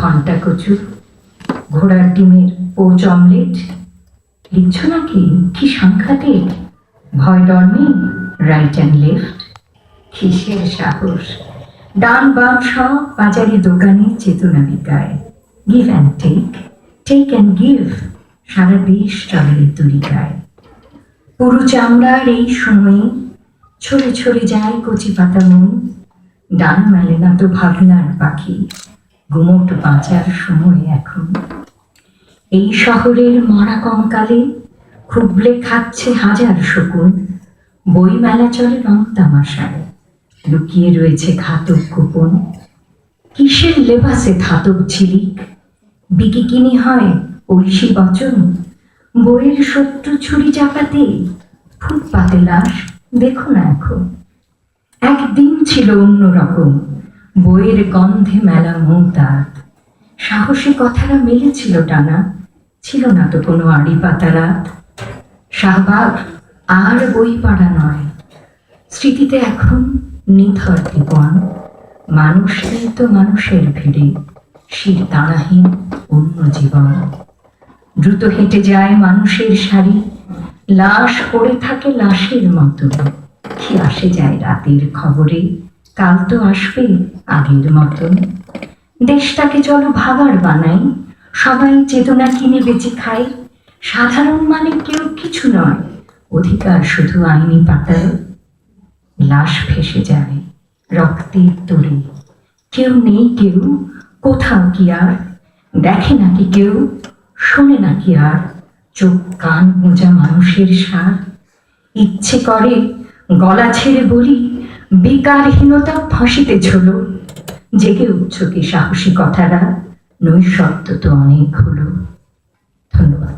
ঘণ্টা কচু ঘোড়ার ডিমের পোচ অমলেট? লিখছ নাকি? কি সাংঘাতিক ভয় ডর নেই? রাইট অ্যান্ড লেফট কিসের সাহস? ডান বাম সব বাজারে দোকানে চেতনা বিকায় give and take take and give সারা দেশ চলে তরিকায়। পুরু চামড়ার এই সময়ে ছড়ে ছড়ে যায় কচি পাতা মন। ডান মেলে না তো ভাবনার পাখি। গুমোট বাঁচার সময় এখন। এই শহরের মরা কঙ্কালে খুবলে খাচ্ছে হাজার শকুন। বই মেলা চলে রং তামাশায়। লুকিয়ে রয়েছে ঘাতক গোপন। কিসের লেবাসে ধাতব ঝিলিক? বিকিকিনি হয় ঐশী বচন। বইয়ের শত্রু ছুরি চাপাতে ফুটপাতে লাশ, দেখো না এখন। একদিন ছিল অন্যরকম বইয়ের গন্ধে মেলা মৌতাত সাহসী কথারা মেলেছিল টানা, ছিল না তো কোনো আড়ি পাতা রাত। শাহবাগ আর বই পাড়া নয়, স্মৃতিতে এখন নিথর মানুষ নেই তো মানুষের ভিড়ে, শির তাড়াহীন অন্য জীবন। দ্রুত হেঁটে যায় মানুষের শাড়ি লাশ পড়ে থাকে লাশের মতো। কি আসে যায় রাতের খবরে? কাল তো আসবে আগের মতন। দেশটাকে চলো ভাবার বানাই, সবাই চেতনা কিনে বেঁচে খাই। সাধারণ মানে কেউ কিছু নয়, অধিকার শুধু আইনি পাতায়। লাশ ভেসে যায়, রক্তের তরে কেউ নেই কেউ, কোথাও কি আর? দেখে নাকি কেউ, শোনে নাকি আর? চোখ কান মোজা মানুষের সার। ইচ্ছে করে, গলা ছেড়ে বলি বেকারহীনতা ফাঁসিতে ছিল জেগে উঠছ কি সাহসী কথারা নৈশব্দ তো অনেক হলো। ধন্যবাদ।